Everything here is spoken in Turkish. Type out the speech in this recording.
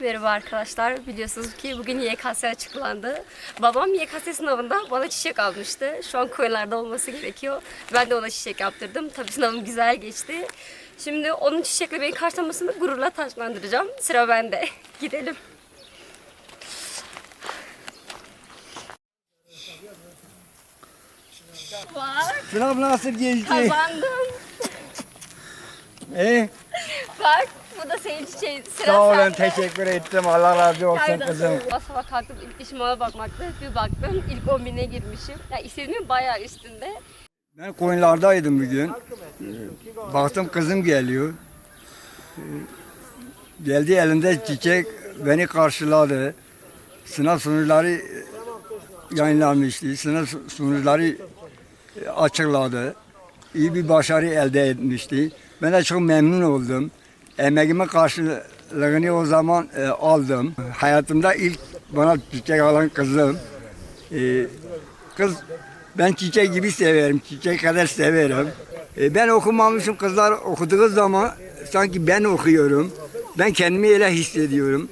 Merhaba arkadaşlar. Biliyorsunuz ki bugün YKS açıklandı. Babam YKS sınavında bana çiçek almıştı. Şu an koyunlarda olması gerekiyor. Ben de ona çiçek yaptırdım. Tabii sınavım güzel geçti. Şimdi onun çiçekle beni karşılamasını gururla taçlandıracağım. Sıra bende. Gidelim. Bak Sınav nasıl geçti? kazandım. İyi. Bak bu da senin çiçeğin. Sıra Sağ olun, sende. teşekkür ettim. Allah razı olsun kızım. Sabah kalktım ilk işime ona bakmaktı. Bir baktım ilk 10 bine girmişim. Ya istediğimin bayağı üstünde. Ben koyunlardaydım bugün. Ee, Baktım kızım geliyor. Ee, Geldi elinde çiçek, beni karşıladı. Sınav sonuçları e, yayınlanmıştı. Sınav sonuçları e, açıkladı. İyi bir başarı elde etmişti. Ben de çok memnun oldum. Emeğimin karşılığını o zaman e, aldım. Hayatımda ilk bana çiçek alan kızım. E, kız ben çiçek gibi severim, çiçek kadar severim. E, ben okumamışım, kızlar okuduğu zaman sanki ben okuyorum. Ben kendimi öyle hissediyorum.